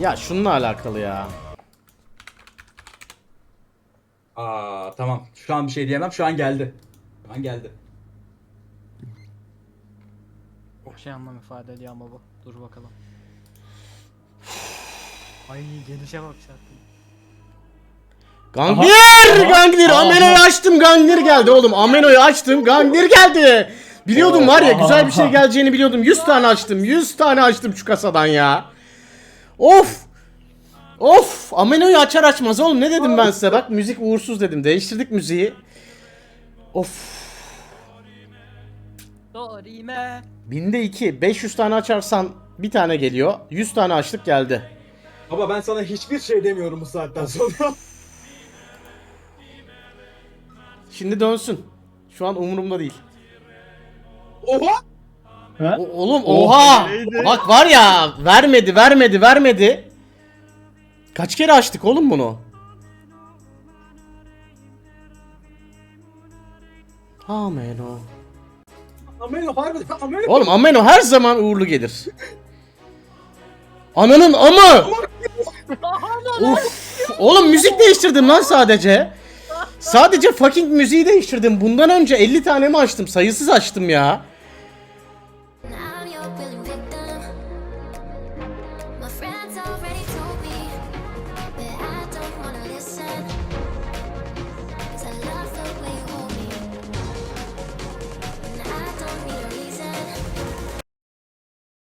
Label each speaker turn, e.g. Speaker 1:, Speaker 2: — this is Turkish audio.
Speaker 1: Ya şununla alakalı ya.
Speaker 2: Aa tamam. Şu an bir şey diyemem. Şu an geldi. Şu an geldi.
Speaker 3: Çok şey anlam ifade ediyor ama bu. Dur bakalım. Ay gelişe bak şarkı.
Speaker 1: Ganglir! Ganglir! Ameno'yu açtım Ganglir geldi oğlum. Ameno'yu açtım Ganglir geldi. Biliyordum var ya güzel bir şey geleceğini biliyordum. 100 tane açtım. 100 tane açtım şu kasadan ya. Of! Of! Ameno'yu açar açmaz oğlum ne dedim ben size bak müzik uğursuz dedim. Değiştirdik müziği. Of!
Speaker 3: Dorime.
Speaker 1: Binde 2. 500 tane açarsan bir tane geliyor. 100 tane açlık geldi.
Speaker 4: Baba ben sana hiçbir şey demiyorum bu saatten sonra.
Speaker 1: Şimdi dönsün. Şu an umurumda değil.
Speaker 4: Oha!
Speaker 1: O- oğlum oha! Bak var ya vermedi vermedi vermedi. Kaç kere açtık oğlum bunu? Ameno.
Speaker 4: Amelo harbiden Amelo.
Speaker 1: Oğlum Ameno her zaman uğurlu gelir. Ananın amı! Uf! Oğlum müzik değiştirdim lan sadece. Sadece fucking müziği değiştirdim. Bundan önce 50 tane mi açtım? Sayısız açtım ya. a willing victim